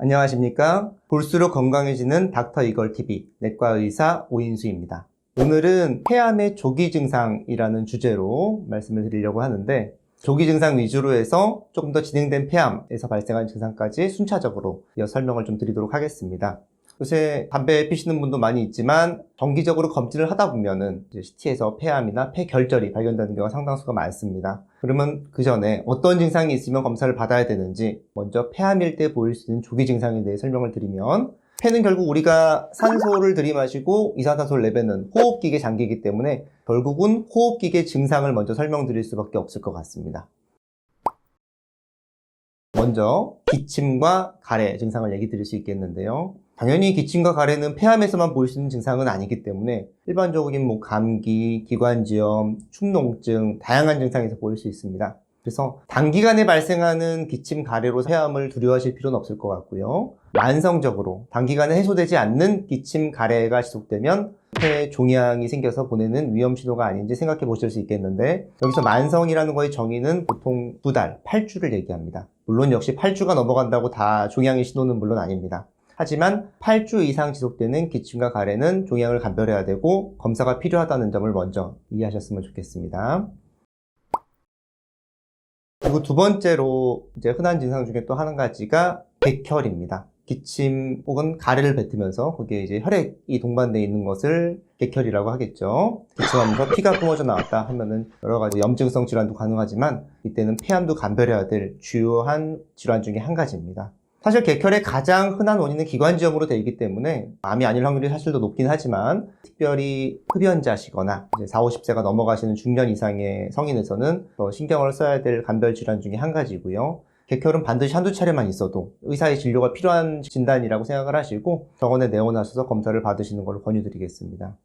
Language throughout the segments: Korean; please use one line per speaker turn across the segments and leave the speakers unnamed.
안녕하십니까. 볼수록 건강해지는 닥터 이걸 TV 내과 의사 오인수입니다. 오늘은 폐암의 조기 증상이라는 주제로 말씀을 드리려고 하는데 조기 증상 위주로 해서 조금 더 진행된 폐암에서 발생한 증상까지 순차적으로 설명을 좀 드리도록 하겠습니다. 요새 담배 피시는 분도 많이 있지만 정기적으로 검진을 하다 보면은 CT에서 폐암이나 폐결절이 발견되는 경우가 상당수가 많습니다. 그러면 그 전에 어떤 증상이 있으면 검사를 받아야 되는지 먼저 폐암일 때 보일 수 있는 조기 증상에 대해 설명을 드리면 폐는 결국 우리가 산소를 들이마시고 이산화탄소를 내뱉는 호흡기계 장기이기 때문에 결국은 호흡기계 증상을 먼저 설명드릴 수밖에 없을 것 같습니다. 먼저 기침과 가래 증상을 얘기 드릴 수 있겠는데요. 당연히 기침과 가래는 폐암에서만 보일 수 있는 증상은 아니기 때문에 일반적인 뭐 감기, 기관지염, 축농증 다양한 증상에서 보일 수 있습니다. 그래서 단기간에 발생하는 기침 가래로 폐암을 두려워하실 필요는 없을 것 같고요. 만성적으로 단기간에 해소되지 않는 기침 가래가 지속되면 폐에 종양이 생겨서 보내는 위험 신호가 아닌지 생각해 보실 수 있겠는데 여기서 만성이라는 거의 정의는 보통 두 달, 8주를 얘기합니다. 물론 역시 8주가 넘어간다고 다 종양의 신호는 물론 아닙니다. 하지만 8주 이상 지속되는 기침과 가래는 종양을 감별해야 되고 검사가 필요하다는 점을 먼저 이해하셨으면 좋겠습니다. 그리고 두 번째로 이제 흔한 증상 중에 또 한 가지가 객혈입니다. 기침 혹은 가래를 뱉으면서 거기에 이제 혈액이 동반되어 있는 것을 객혈이라고 하겠죠. 기침하면서 피가 뿜어져 나왔다 하면은 여러 가지 염증성 질환도 가능하지만 이때는 폐암도 감별해야 될 주요한 질환 중에 한 가지입니다. 사실 객혈의 가장 흔한 원인은 기관지염으로 되어 있기 때문에 암이 아닐 확률이 사실 더 높긴 하지만 특별히 흡연자시거나 이제 4, 50세가 넘어가시는 중년 이상의 성인에서는 더 신경을 써야 될 간별 질환 중에 한 가지고요. 객혈은 반드시 한두 차례만 있어도 의사의 진료가 필요한 진단이라고 생각을 하시고 병원에 내원하셔서 검사를 받으시는 걸로 권유드리겠습니다.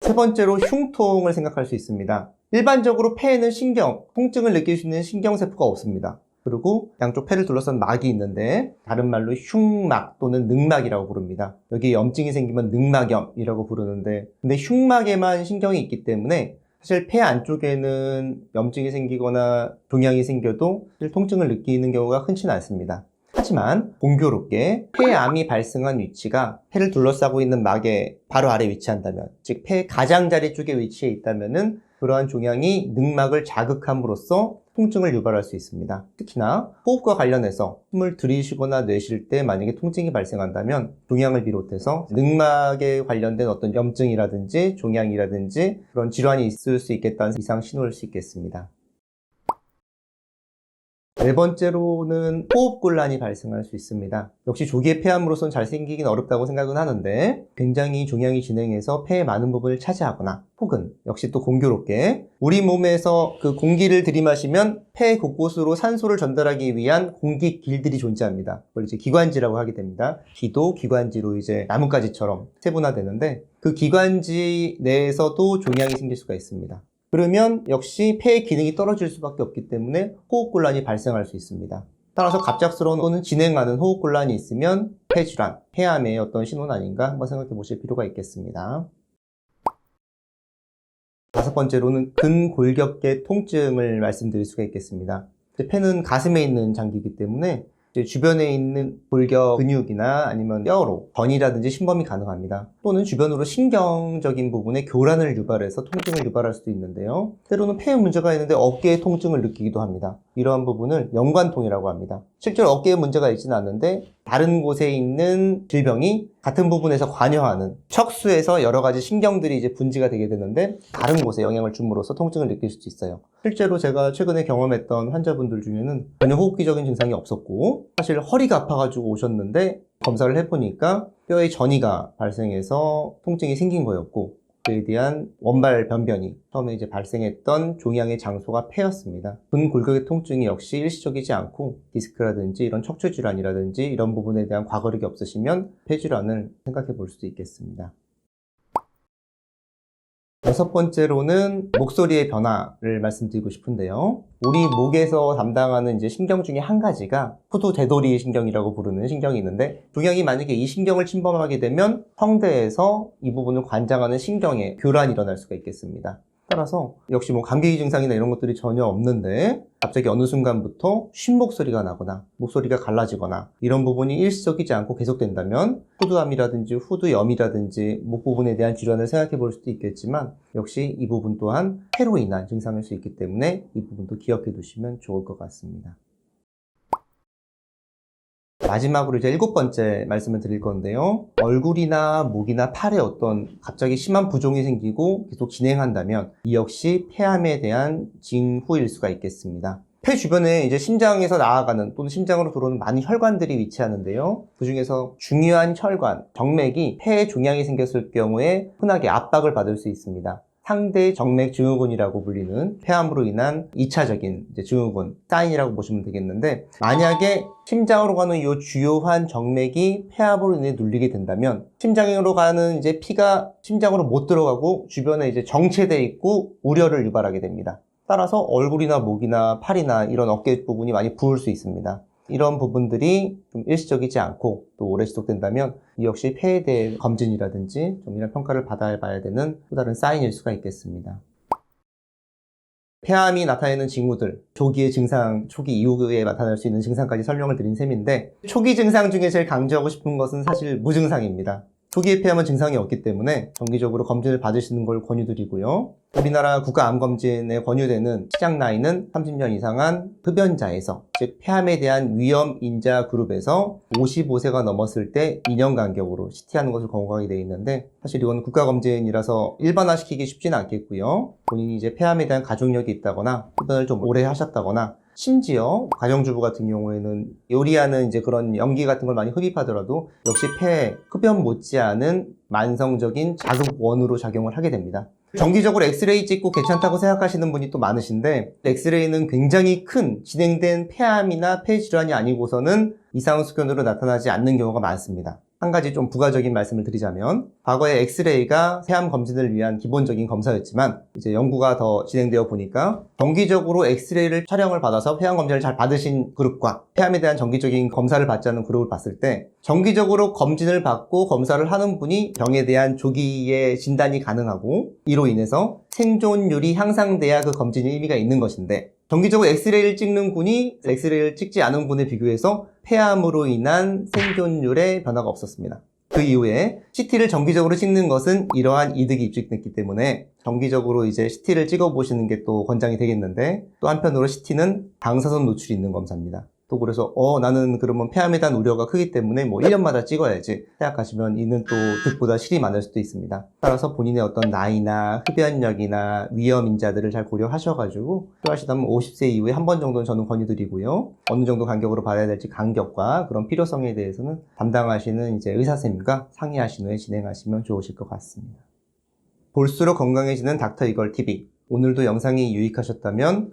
세 번째로 흉통을 생각할 수 있습니다. 일반적으로 폐에는 신경, 통증을 느낄 수 있는 신경세포가 없습니다. 그리고 양쪽 폐를 둘러싼 막이 있는데 다른 말로 흉막 또는 늑막이라고 부릅니다. 여기 염증이 생기면 늑막염이라고 부르는데 근데 흉막에만 신경이 있기 때문에 사실 폐 안쪽에는 염증이 생기거나 종양이 생겨도 통증을 느끼는 경우가 흔치는 않습니다. 하지만 공교롭게 폐암이 발생한 위치가 폐를 둘러싸고 있는 막의 바로 아래 위치한다면 즉 폐 가장자리 쪽에 위치해 있다면은 그러한 종양이 늑막을 자극함으로써 통증을 유발할 수 있습니다. 특히나 호흡과 관련해서 숨을 들이쉬거나 내쉴 때 만약에 통증이 발생한다면 종양을 비롯해서 늑막에 관련된 어떤 염증이라든지 종양이라든지 그런 질환이 있을 수 있겠다는 이상 신호일 수 있겠습니다. 네 번째로는 호흡곤란이 발생할 수 있습니다. 역시 조기의 폐암으로선 잘 생기긴 어렵다고 생각은 하는데 굉장히 종양이 진행해서 폐의 많은 부분을 차지하거나 혹은 역시 또 공교롭게 우리 몸에서 그 공기를 들이마시면 폐 곳곳으로 산소를 전달하기 위한 공기 길들이 존재합니다. 그걸 이제 기관지라고 하게 됩니다. 기도 기관지로 이제 나뭇가지처럼 세분화되는데 그 기관지 내에서도 종양이 생길 수가 있습니다. 그러면 역시 폐의 기능이 떨어질 수밖에 없기 때문에 호흡곤란이 발생할 수 있습니다. 따라서 갑작스러운 또는 진행하는 호흡곤란이 있으면 폐질환, 폐암의 어떤 신호는 아닌가 한번 생각해 보실 필요가 있겠습니다. 다섯 번째로는 근골격계 통증을 말씀드릴 수가 있겠습니다. 폐는 가슴에 있는 장기이기 때문에 주변에 있는 골격 근육이나 아니면 뼈로 전이라든지 심범이 가능합니다. 또는 주변으로 신경적인 부분에 교란을 유발해서 통증을 유발할 수도 있는데요. 때로는 폐에 문제가 있는데 어깨에 통증을 느끼기도 합니다. 이러한 부분을 연관통이라고 합니다. 실제로 어깨에 문제가 있지는 않는데 다른 곳에 있는 질병이 같은 부분에서 관여하는 척수에서 여러 가지 신경들이 이제 분지가 되게 되는데 다른 곳에 영향을 줌으로써 통증을 느낄 수도 있어요. 실제로 제가 최근에 경험했던 환자분들 중에는 전혀 호흡기적인 증상이 없었고 사실 허리가 아파가지고 오셨는데 검사를 해보니까 뼈에 전이가 발생해서 통증이 생긴 거였고 그에 대한 원발 변변이 처음에 이제 발생했던 종양의 장소가 폐였습니다. 근골격의 통증이 역시 일시적이지 않고 디스크라든지 이런 척추 질환이라든지 이런 부분에 대한 과거력이 없으시면 폐 질환을 생각해 볼 수도 있겠습니다. 여섯 번째로는 목소리의 변화를 말씀드리고 싶은데요. 우리 목에서 담당하는 이제 신경 중에 한 가지가 후두 대도리 신경이라고 부르는 신경이 있는데 종양이 만약에 이 신경을 침범하게 되면 성대에서 이 부분을 관장하는 신경에 교란이 일어날 수가 있겠습니다. 따라서 역시 뭐 감기 증상이나 이런 것들이 전혀 없는데 갑자기 어느 순간부터 쉰 목소리가 나거나 목소리가 갈라지거나 이런 부분이 일시적이지 않고 계속된다면 후두암이라든지 후두염이라든지 목 부분에 대한 질환을 생각해 볼 수도 있겠지만 역시 이 부분 또한 폐로 인한 증상일 수 있기 때문에 이 부분도 기억해 두시면 좋을 것 같습니다. 마지막으로 이제 일곱 번째 말씀을 드릴 건데요. 얼굴이나 목이나 팔에 어떤 갑자기 심한 부종이 생기고 계속 진행한다면 이 역시 폐암에 대한 징후일 수가 있겠습니다. 폐 주변에 이제 심장에서 나아가는 또는 심장으로 들어오는 많은 혈관들이 위치하는데요. 그 중에서 중요한 혈관, 정맥이 폐에 종양이 생겼을 경우에 흔하게 압박을 받을 수 있습니다. 상대 정맥 증후군이라고 불리는 폐암으로 인한 2차적인 이제 증후군, 사인이라고 보시면 되겠는데, 만약에 심장으로 가는 이 주요한 정맥이 폐암으로 인해 눌리게 된다면, 심장으로 가는 이제 피가 심장으로 못 들어가고 주변에 이제 정체돼 있고 우려를 유발하게 됩니다. 따라서 얼굴이나 목이나 팔이나 이런 어깨 부분이 많이 부을 수 있습니다. 이런 부분들이 좀 일시적이지 않고 또 오래 지속된다면 이 역시 폐에 대해 검진이라든지 좀 이런 평가를 받아봐야 되는 또 다른 사인일 수가 있겠습니다. 폐암이 나타내는 징후들, 조기의 증상, 초기 이후에 나타날 수 있는 증상까지 설명을 드린 셈인데 초기 증상 중에 제일 강조하고 싶은 것은 사실 무증상입니다. 초기의 폐암은 증상이 없기 때문에 정기적으로 검진을 받으시는 걸 권유드리고요. 우리나라 국가암검진에 권유되는 시작 나이는 30년 이상한 흡연자에서 즉 폐암에 대한 위험 인자 그룹에서 55세가 넘었을 때 2년 간격으로 CT하는 것을 권고하게 되어 있는데 사실 이건 국가검진이라서 일반화시키기 쉽지는 않겠고요. 본인이 이제 폐암에 대한 가족력이 있다거나 흡연을 좀 오래 하셨다거나 심지어 가정주부 같은 경우에는 요리하는 이제 그런 연기 같은 걸 많이 흡입하더라도 역시 폐 흡연 못지않은 만성적인 자극원으로 작용을 하게 됩니다. 정기적으로 엑스레이 찍고 괜찮다고 생각하시는 분이 또 많으신데 엑스레이는 굉장히 큰 진행된 폐암이나 폐 질환이 아니고서는 이상수견으로 나타나지 않는 경우가 많습니다. 한 가지 좀 부가적인 말씀을 드리자면 과거에 엑스레이가 폐암 검진을 위한 기본적인 검사였지만 이제 연구가 더 진행되어 보니까 정기적으로 엑스레이를 촬영을 받아서 폐암 검진을 잘 받으신 그룹과 폐암에 대한 정기적인 검사를 받지 않는 그룹을 봤을 때 정기적으로 검진을 받고 검사를 하는 분이 병에 대한 조기의 진단이 가능하고 이로 인해서 생존율이 향상돼야 그 검진이 의미가 있는 것인데 정기적으로 엑스레이를 찍는 분이 엑스레이를 찍지 않은 분에 비교해서 폐암으로 인한 생존율에 변화가 없었습니다. 그 이후에 CT를 정기적으로 찍는 것은 이러한 이득이 입증됐기 때문에 정기적으로 이제 CT를 찍어보시는 게 또 권장이 되겠는데 또 한편으로 CT는 방사선 노출이 있는 검사입니다. 또 그래서 어 나는 그러면 폐암에 대한 우려가 크기 때문에 뭐 1년마다 찍어야지 생각하시면 이는 또 득보다 실이 많을 수도 있습니다. 따라서 본인의 어떤 나이나 흡연력이나 위험 인자들을 잘 고려하셔가지고 필요하시다면 50세 이후에 한 번 정도는 저는 권유드리고요. 어느 정도 간격으로 받아야 될지 간격과 그런 필요성에 대해서는 담당하시는 이제 의사쌤과 상의하신 후에 진행하시면 좋으실 것 같습니다. 볼수록 건강해지는 닥터 이걸 TV. 오늘도 영상이 유익하셨다면